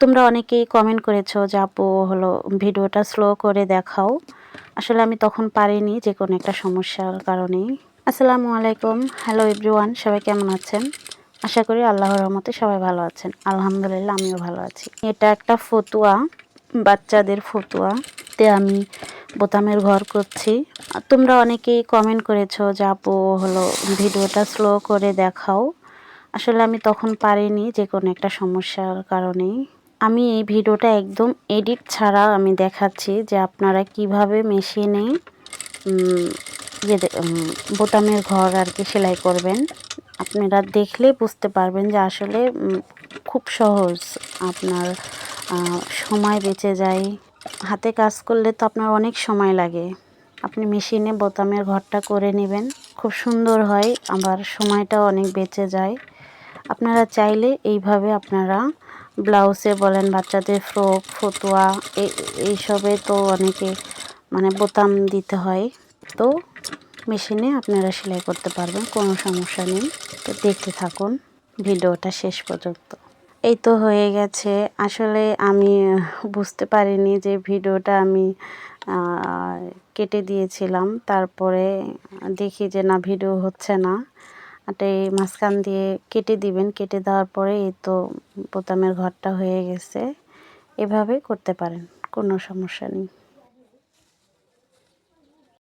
তোমরা অনেকেই কমেন্ট করেছ যে, আপু, হলো ভিডিওটা স্লো করে দেখাও। আসলে আমি তখন পারিনি যে কোনো একটা সমস্যার কারণেই। আসসালামু আলাইকুম। হ্যালো এভরিওয়ান সবাই কেমন আছেন? আশা করি আল্লাহর রহমতে সবাই ভালো আছেন। আলহামদুলিল্লাহ, আমিও ভালো আছি। এটা একটা ফতুয়া, বাচ্চাদের ফতুয়া। তে আমি বোতামের ঘর করছি। তোমরা অনেকেই কমেন্ট করেছ যে, আপু, হলো ভিডিওটা স্লো করে দেখাও। আসলে আমি তখন পারিনি যে কোনো একটা সমস্যার কারণেই। আমি এই ভিডিওটা একদম এডিট ছাড়া আমি দেখাচ্ছি যে আপনারা কীভাবে মেশিনে ইয়ে বোতামের ঘর আর কি সেলাই করবেন। আপনারা দেখলে বুঝতে পারবেন যে আসলে খুব সহজ আপনার সময় বেঁচে যায়। হাতে কাজ করলে তো আপনার অনেক সময় লাগে। আপনি মেশিনে বোতামের ঘরটা করে নেবেন, খুব সুন্দর হয়, আবার সময়টাও অনেক বেঁচে যায়। আপনারা চাইলে এইভাবে আপনারা ব্লাউজে বলেন, বাচ্চাদের ফ্রক, ফতুয়া এইসবে তো অনেকে মানে বোতাম দিতে হয়। তো মেশিনে আপনারা সেলাই করতে পারবেন, কোনো সমস্যা নেই। তো দেখতে থাকুন, ভিডিওটা শেষ পর্যন্ত। এই তো হয়ে গেছে। আসলে আমি বুঝতে পারিনি যে ভিডিওটা আমি কেটে দিয়েছিলাম। তারপরে দেখি যে না, ভিডিও হচ্ছে না। এটা এই মাঝখান দিয়ে কেটে দিবেন। কেটে দেওয়ার পরে এই তো বোতামের ঘরটা হয়ে গেছে। এভাবে করতে পারেন, কোনো সমস্যা নেই।